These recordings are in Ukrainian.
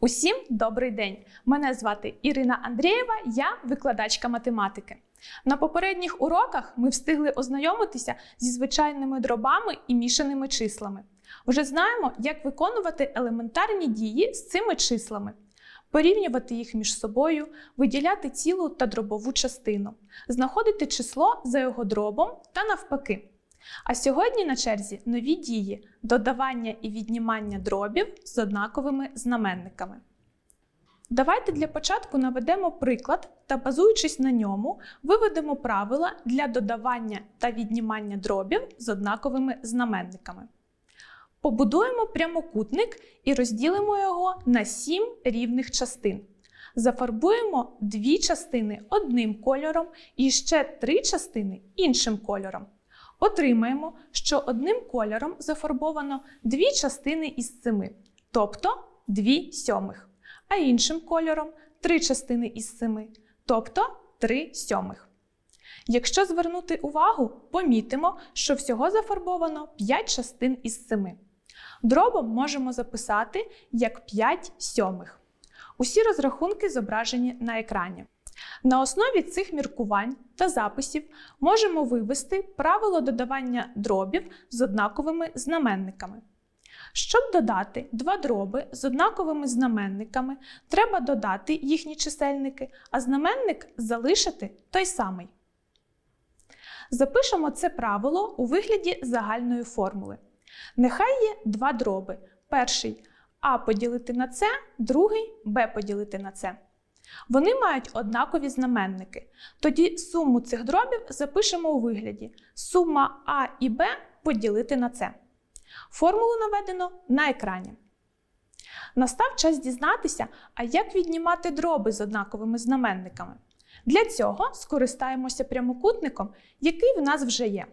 Усім добрий день! Мене звати Ірина Андрієва, я викладачка математики. На попередніх уроках ми встигли ознайомитися зі звичайними дробами і мішаними числами. Вже знаємо, як виконувати елементарні дії з цими числами, порівнювати їх між собою, виділяти цілу та дробову частину, знаходити число за його дробом та навпаки. А сьогодні на черзі нові дії додавання і віднімання дробів з однаковими знаменниками. Давайте для початку наведемо приклад та, базуючись на ньому, виведемо правила для додавання та віднімання дробів з однаковими знаменниками. Побудуємо прямокутник і розділимо його на 7 рівних частин. Зафарбуємо дві частини одним кольором і ще три частини іншим кольором. Отримаємо, що одним кольором зафарбовано дві частини із семи, тобто 2 сьомих, а іншим кольором три частини із семи, тобто 3 сьомих. Якщо звернути увагу, помітимо, що всього зафарбовано 5 частин із 7. Дробом можемо записати як 5 сьомих. Усі розрахунки зображені на екрані. На основі цих міркувань та записів можемо вивести правило додавання дробів з однаковими знаменниками. Щоб додати два дроби з однаковими знаменниками, треба додати їхні чисельники, а знаменник залишити той самий. Запишемо це правило у вигляді загальної формули. Нехай є два дроби. Перший А поділити на С, другий Б поділити на С. Вони мають однакові знаменники. Тоді суму цих дробів запишемо у вигляді сума А і Б поділити на С. Формулу наведено на екрані. Настав час дізнатися, а як віднімати дроби з однаковими знаменниками. Для цього скористаємося прямокутником, який в нас вже є.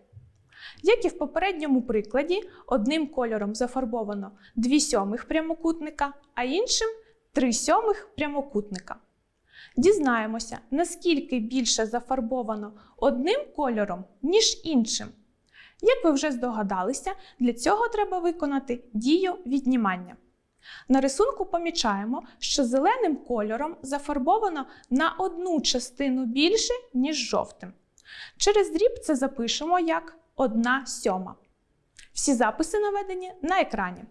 Як і в попередньому прикладі, одним кольором зафарбовано 2 сьомих прямокутника, а іншим 3 сьомих прямокутника. Дізнаємося, наскільки більше зафарбовано одним кольором, ніж іншим. Як ви вже здогадалися, для цього треба виконати дію віднімання. На рисунку помічаємо, що зеленим кольором зафарбовано на одну частину більше, ніж жовтим. Через дріб це запишемо як 1 сьома. Всі записи наведені на екрані.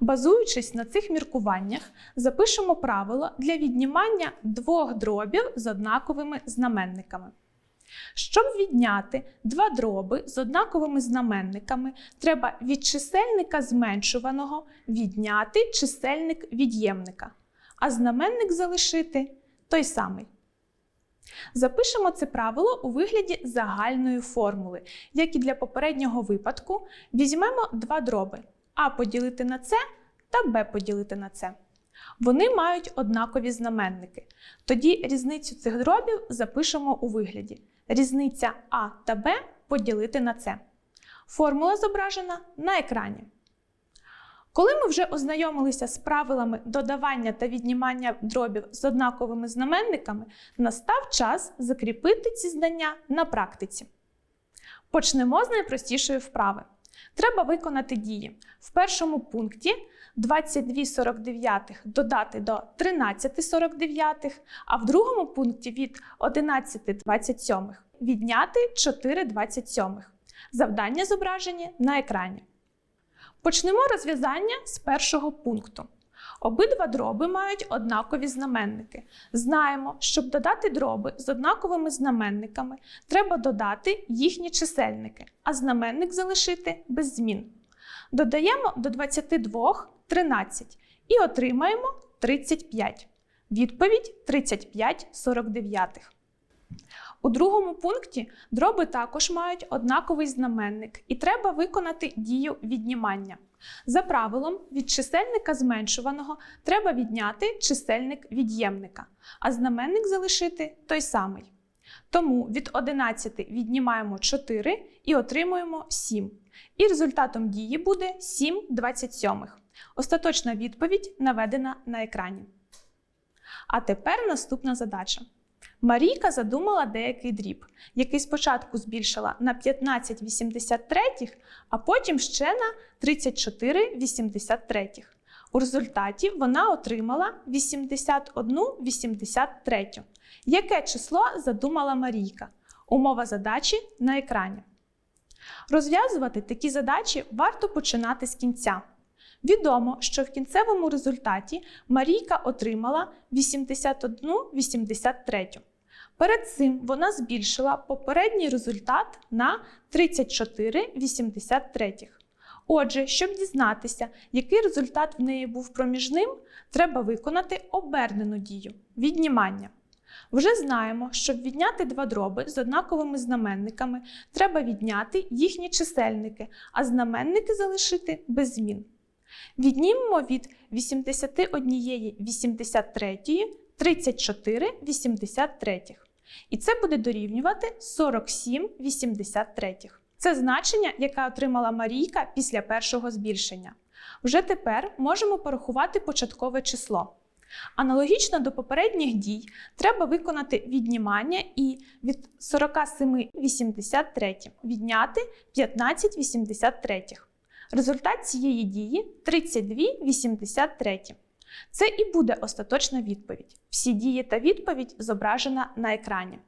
Базуючись на цих міркуваннях, запишемо правило для віднімання двох дробів з однаковими знаменниками. Щоб відняти два дроби з однаковими знаменниками, треба від чисельника зменшуваного відняти чисельник від'ємника, а знаменник залишити той самий. Запишемо це правило у вигляді загальної формули, як і для попереднього випадку, візьмемо два дроби А поділити на С та Б поділити на С. Вони мають однакові знаменники. Тоді різницю цих дробів запишемо у вигляді. Різниця А та Б поділити на С. Формула зображена на екрані. Коли ми вже ознайомилися з правилами додавання та віднімання дробів з однаковими знаменниками, настав час закріпити ці знання на практиці. Почнемо з найпростішої вправи. Треба виконати дії. В першому пункті 22,49 додати до 13,49, а в другому пункті від 11,27 відняти 4,27. Завдання зображені на екрані. Почнемо розв'язання з першого пункту. Обидва дроби мають однакові знаменники. Знаємо, щоб додати дроби з однаковими знаменниками, треба додати їхні чисельники, а знаменник залишити без змін. Додаємо до 22 13 і отримаємо 35. Відповідь 35 49. У другому пункті дроби також мають однаковий знаменник, і треба виконати дію віднімання. За правилом, від чисельника зменшуваного треба відняти чисельник від'ємника, а знаменник залишити той самий. Тому від 11 віднімаємо 4 і отримуємо 7. І результатом дії буде 7 27. Остаточна відповідь наведена на екрані. А тепер наступна задача. Марійка задумала деякий дріб, який спочатку збільшила на 15,83, а потім ще на 34,83. У результаті вона отримала 81 83. Яке число задумала Марійка? Умова задачі на екрані. Розв'язувати такі задачі варто починати з кінця. Відомо, що в кінцевому результаті Марійка отримала 81 83. Перед цим вона збільшила попередній результат на 34 83. Отже, щоб дізнатися, який результат в неї був проміжним, треба виконати обернену дію віднімання. Вже знаємо, щоб відняти два дроби з однаковими знаменниками, треба відняти їхні чисельники, а знаменники залишити без змін. Віднімемо від 81 83 34 83. І це буде дорівнювати 47 83. Це значення, яке отримала Марійка після першого збільшення. Вже тепер можемо порахувати початкове число. Аналогічно до попередніх дій треба виконати віднімання і від 47 83 відняти 15 83. Результат цієї дії 32,83. Це і буде остаточна відповідь. Всі дії та відповідь зображена на екрані.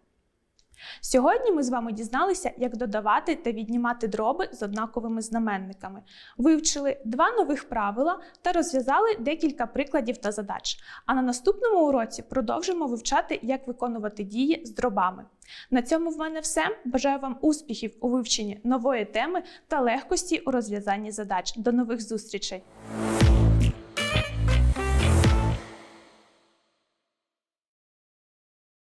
Сьогодні ми з вами дізналися, як додавати та віднімати дроби з однаковими знаменниками, вивчили два нових правила та розв'язали декілька прикладів та задач. А на наступному уроці продовжимо вивчати, як виконувати дії з дробами. На цьому в мене все. Бажаю вам успіхів у вивченні нової теми та легкості у розв'язанні задач. До нових зустрічей!